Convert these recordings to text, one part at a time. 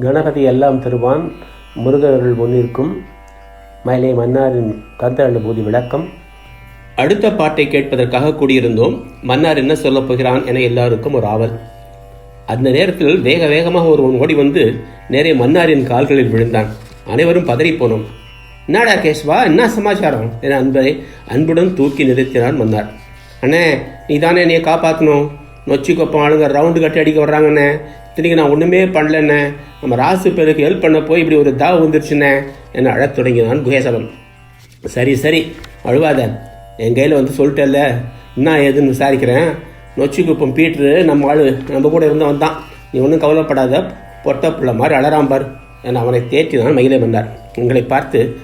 கணபதி எல்லாம் தருவான் முருகர்கள் முன்னிற்கும். மயிலை மன்னாரின் கந்த அனுபூதி விளக்கம். அடுத்த பாட்டை கேட்பதற்காக கூடியிருந்தோம். மன்னார் என்ன சொல்லப் போகிறான் என எல்லாருக்கும் ஒரு ஆவல். அந்த நேரத்தில் வேக வேகமாக ஒருவன் ஓடி வந்து நேரே மன்னாரின் கால்களில் விழுந்தான். அனைவரும் பதறிப்போனோம் என்னடா கேஷ்வா என்ன சமாச்சாரம்? என அன்பரை அன்புடன் தூக்கி நிறுத்தினான் மன்னார். அண்ணே நீ தானே என்னைய காப்பாற்றணும் நொச்சி கொப்பம் ஆளுங்க ரவுண்டு கட்டி அடிக்க வர்றாங்கண்ணே. இன்றைக்கி நான் ஒன்றுமே பண்ணலண்ணே. நம்ம ராசு பேருக்கு ஹெல்ப் பண்ண போய் இப்படி ஒரு தாவு வந்துருச்சுண்ணே என்னை அழத் தொடங்கினான் குகேசவன். சரி சரி அழுவாத. என் கையில் வந்து சொல்லிட்டேல்ல. என்ன ஏதுன்னு விசாரிக்கிறேன். நொச்சி குப்பம் பீட்ரு நம்ம ஆள் நம்ம கூட இருந்து வந்தான். நீ ஒன்றும் கவலைப்படாத. பொட்ட பிள்ளை மாதிரி அழறாம்பார் என அவனை தேற்றினான் மயிலை வந்தார். உங்களை பார்த்து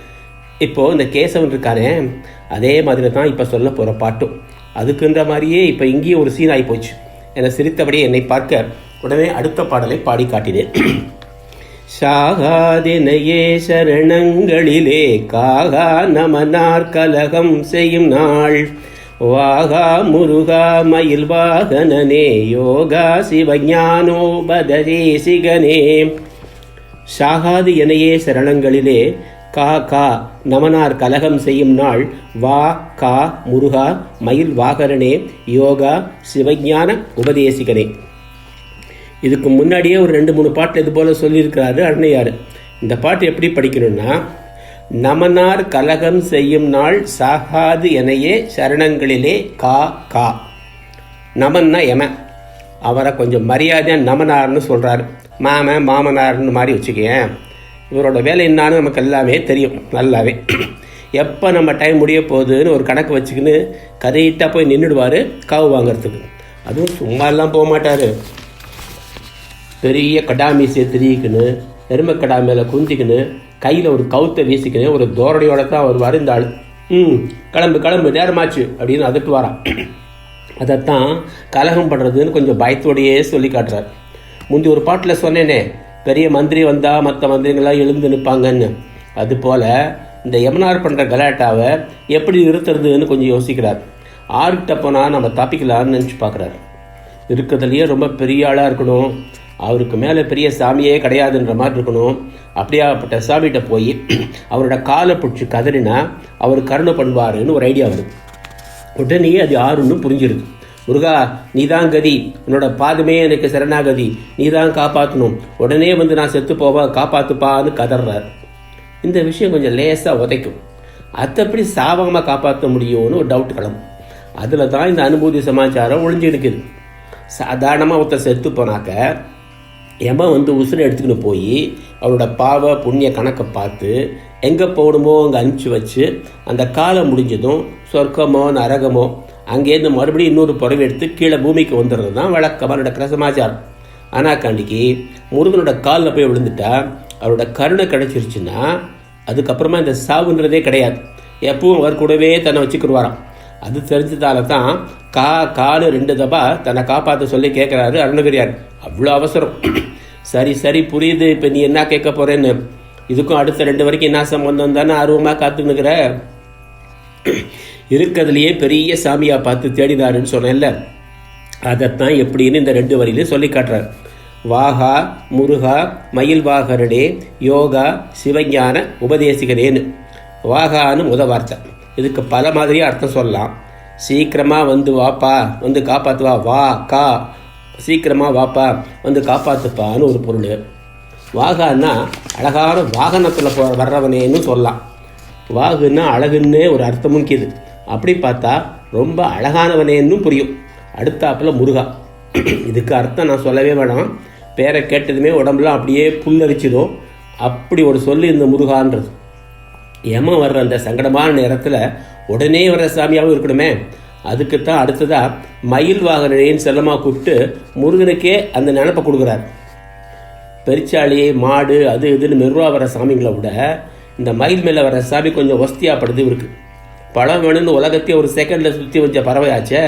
இப்போது இந்த கேசவன் இருக்காரே அதே மாதிரி தான் இப்போ சொல்ல போகிற பாட்டும் அதுக்குன்ற மாதிரியே இப்போ இங்கேயும் ஒரு சீன் ஆகி போச்சு. என சிரித்தபடியே என்னை பார்க்க உடனே அடுத்த பாடலை பாடி காட்டினேன் சாகாதினையே சரணங்களிலே காகா நமனார் கலகம் செய்யும் நாள். வாகா முருகா மயில் வாகனனே யோகா சிவஞானோபததேசிகனே சாகாது எனையே சரணங்களிலே கா கா நமனார் கலகம் செய்யும் நாள். வா கா முருகா மயில் வாகரனே யோகா சிவஞான உபதேசிகனே. இதுக்கு முன்னாடியே ஒரு ரெண்டு மூணு பாட்டு இது போல சொல்லியிருக்கிறாரு அன்னையார். இந்த பாட்டு எப்படி படிக்கணும்னா நமனார் கலகம் செய்யும் நாள் சாகாது எனையே சரணங்களிலே கா கா. நமன்னா எம. அவரை கொஞ்சம் மரியாதையாக நமனார்னு சொல்கிறாரு மாமன் மாமனார்னு மாதிரி வச்சுக்கேன் இவரோட வேலை என்னான்னு நமக்கு எல்லாமே தெரியும் நல்லாவே. எப்போ நம்ம டைம் முடிய போகுதுன்னு ஒரு கணக்கு வச்சுக்கின்னு கரெக்டாக போய் நின்றுடுவார் காவு வாங்குறதுக்கு. அதுவும் சும்மாலாம் போக மாட்டார். பெரிய கடாமீசையை திரிக்கின்னு எருமை கடா மேலே குந்திக்கின்னு கையில் ஒரு கவுத்தை வீசிக்கின்னு ஒரு தோரணையோட தான் அவர் வருந்தாள் ம் கிளம்பு கிளம்பு நேரமாச்சு அப்படின்னு அதுக்கு வரான் அதைத்தான் கலகம் பண்ணுறதுன்னு கொஞ்சம் பயத்தோடையே சொல்லி காட்டுறார். முந்தி ஒரு பாட்டில் சொன்னேனே பெரிய மந்திரி வந்தால் மற்ற மந்திரிங்களாம் எழுந்து நிற்பாங்கன்னு. அதுபோல் இந்த எம்என்ஆர் பண்ணுற கலாட்டாவை எப்படி நிறுத்துறதுன்னு கொஞ்சம் யோசிக்கிறார். ஆர்கிட்ட போனால் நம்ம தப்பிக்கலாம்னு நினச்சி பார்க்குறாரு. இருக்கிறதுலையே ரொம்ப பெரிய ஆளாக இருக்கணும். அவருக்கு மேலே பெரிய சாமியே கிடையாதுன்ற மாதிரி இருக்கணும். அப்படியாப்பட்ட சாமிகிட்ட போய் அவரோட காலை பிடிச்சி கதறினா அவர் கருணை பண்ணுவாருன்னு ஒரு ஐடியா வருது. உடனே அது யாருன்னு புரிஞ்சிருது. முருகா நீதான் கதி. உன்னோட பாதமே எனக்கு சரணாகதி. நீதான் காப்பாற்றணும் உடனே வந்து நான் செத்து போவேன் காப்பாற்றுப்பான்னு கதறார் இந்த விஷயம் கொஞ்சம் லேசாக உதைக்கும். அத்தப்படி சாபகமாக காப்பாற்ற முடியும்னு ஒரு டவுட் கிளம்பும். அதில் தான் இந்த அனுபூதி சமாச்சாரம் ஒளிஞ்சு இருக்குது சாதாரணமாக ஒருத்தர் செத்து போனாக்க எமன் வந்து உசுரை எடுத்துக்கின்னு போய் அவரோட பாவ புண்ணிய கணக்கை பார்த்து எங்கே போகணுமோ அங்கே அனுப்பிச்சி வச்சு அந்த காலம் முடிஞ்சதும் சொர்க்கமோ நரகமோ அங்கேருந்து மறுபடியும் இன்னொரு புறவை எடுத்து கீழே பூமிக்கு வந்துடுறது தான் வழக்கமாக நடக்கிற சமாச்சாரம். ஆனால் காண்டிக்கு முருகனோட காலில் போய் விழுந்துட்டா அவரோட கருணை கிடைச்சிருச்சுன்னா அதுக்கப்புறமா இந்த சாவுன்றதே கிடையாது. எப்பவும் அவர் கூடவே தன்னை வச்சுக்கிடுவாராம். அது தெரிஞ்சதால தான் கா காலு ரெண்டு தபா தன்னை காப்பாற்ற சொல்லி கேட்குறாரு அருணகிரியார் அவ்வளோ அவசரம். சரி சரி புரியுது. இப்போ நீ என்ன கேட்க போறேன்னு? இதுக்கும் அடுத்த ரெண்டு வரைக்கும் என்ன சம்பந்தம் தானே ஆர்வமாக காத்துன்னுக்கிற? இருக்கிறதுலையே பெரிய சாமியாக பார்த்து தேடினாருன்னு சொன்னேன்ல. அதைத்தான் எப்படின்னு இந்த ரெண்டு வரியிலும் சொல்லி காட்டுறார். வாகா முருகா மயில்வாகரனே யோகா சிவஞான உபதேசிகரேன்னு வாகான்னு முத வார்த்தை. இதுக்கு பல மாதிரியாக அர்த்தம் சொல்லலாம். சீக்கிரமாக வந்து வாப்பா வந்து காப்பாற்றுவா வா கா. சீக்கிரமாக வாப்பா வந்து காப்பாற்றுப்பான்னு ஒரு பொருள். வாகான்னா அழகான வாகனத்தில் போ வர்றவனேன்னு சொல்லலாம். வாகுன்னா அழகுன்னே ஒரு அர்த்தமும் கீது. அப்படி பார்த்தா ரொம்ப அழகானவனேன்னு புரியும். அடுத்தாப்பில் முருகா. இதுக்கு அர்த்தம் நான் சொல்லவே வேணாம். பேரை கேட்டதுமே உடம்புலாம் அப்படியே புல்லரிச்சிடும் அப்படி ஒரு சொல்லு இந்த முருகான்றது. ஏமா வர்ற அந்த சங்கடமான நேரத்தில் உடனே வர்ற சாமியாகவும் இருக்கணுமே. அதுக்குத்தான் அடுத்ததாக மயில் வாகனையும் செல்லமாக கூப்பிட்டு முருகனுக்கே அந்த நினப்பை கொடுக்குறார். பெருச்சாளி மாடு அது இதுன்னு மெருவாக வர சாமிங்களை விட இந்த மயில் மேலே வர சாமி கொஞ்சம் வசதியாகப்படுது இவருக்கு. பழம் வேணும்னு உலகத்தையே ஒரு செகண்டில் சுற்றி வச்ச பறவையாச்சே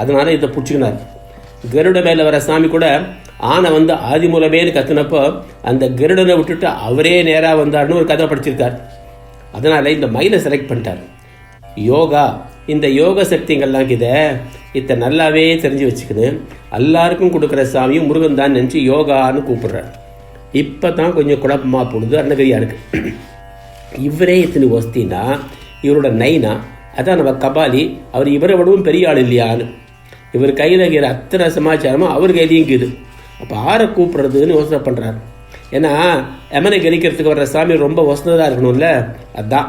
அதனால இதை பிடிச்சிக்கினார். கருட மேலே வர சாமி கூட ஆனை வந்து ஆதி மூலமேன்னு கத்துனப்போ அந்த கருடனை விட்டுட்டு அவரே நேராக வந்தார்னு ஒரு கதை படிச்சிருக்கார். அதனால் இந்த மயிலை செலக்ட் பண்ணிட்டார். யோகா இந்த யோக சக்திங்கள்லாம் இதை இதை நல்லாவே தெரிஞ்சு வச்சுக்குது. எல்லாருக்கும் கொடுக்குற சாமியும் முருகன் தான் நினச்சி யோகான்னு கூப்பிடுறார் இப்போ தான் கொஞ்சம் குழப்பமாக போடுது அன்னகரியாக இருக்குது இவரே இத்தனை ஒஸ்தினா இவரோட நைனா அதான் நம்ம கபாலி அவர் இவரை விடவும் பெரிய ஆள் இல்லையான்னு. இவர் கையில் இருக்கிற அத்தனை சமாச்சாரமும் அவர் கையிலையும் இருக்குது அப்போ ஆரை கூப்பிட்றதுன்னு யோசனை பண்ணுறாரு ஏன்னா எமனை கணிக்கிறதுக்கு வர்ற சாமி ரொம்ப வசந்ததாக இருக்கணும்ல? அதான்.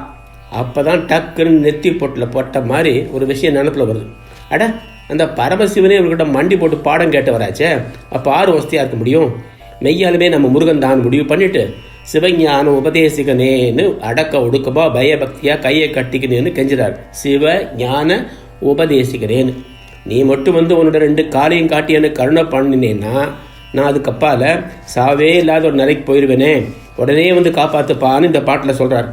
அப்போ தான் டக்குன்னு நெத்தி பொட்டில் போட்ட மாதிரி ஒரு விஷயம் நினப்பில் வருது. அட அந்த பரமசிவனே இவர்கிட்ட மண்டி போட்டு பாடம் கேட்டு வராச்சே. அப்போ ஆறு வசதியாக இருக்க முடியும்? மெய்யாலுமே நம்ம முருகன் தான் முடிவு பண்ணிட்டு சிவஞானம் உபதேசிக்கனேன்னு அடக்க ஒடுக்கமா பயபக்தியாக கையை கட்டிக்கினேன்னு கெஞ்சுறார். சிவ ஞான உபதேசிக்கிறேன்னு நீ மட்டும் வந்து உன்னோட ரெண்டு காலையும் காட்டி எனக்கு கருணை பண்ணினேன்னா நான் அதுக்கப்பால சாவே இல்லாத ஒரு நிலைக்கு போயிடுவேனே உடனே வந்து காப்பாற்றுப்பான்னு இந்த பாட்டில் சொல்கிறார்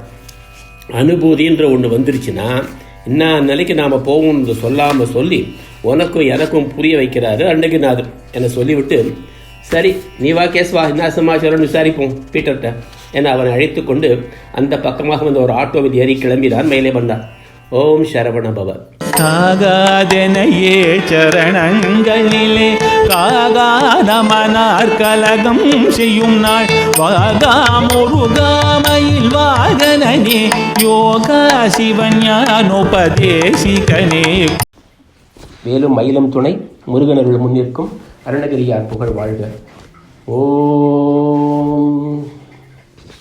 அனுபூதின்ற ஒன்று வந்துருச்சுன்னா என்ன நிலைக்கு நாம் போகணும்னு சொல்லாமல் சொல்லி உனக்கும் எனக்கும் புரிய வைக்கிறாரு அண்டகிநாதர் என்னை சொல்லிவிட்டு சரி நீ வா கேஸ்வா என்ன சமாச்சாரம்னு விசாரிப்போம் பீட்டர்கிட்ட. என அவனை அழைத்து கொண்டு அந்த பக்கமாக வந்து ஒரு ஆட்டோவில் ஏறி கிளம்பினார் மேலே வந்தார் ஓம் சரவண பவ. காகாதெனையே சரணங்களிலே காகாத மனார் கலகம் செய்யும் நாள். வாகா முருகாமையில் வாகனனே யோகா சிவஞானோபதேசிகனே மேலும் மயிலம் துணை முருகனருள் முன்னிற்கும் அருணகிரியார் புகழ் வாழ்க. ஓ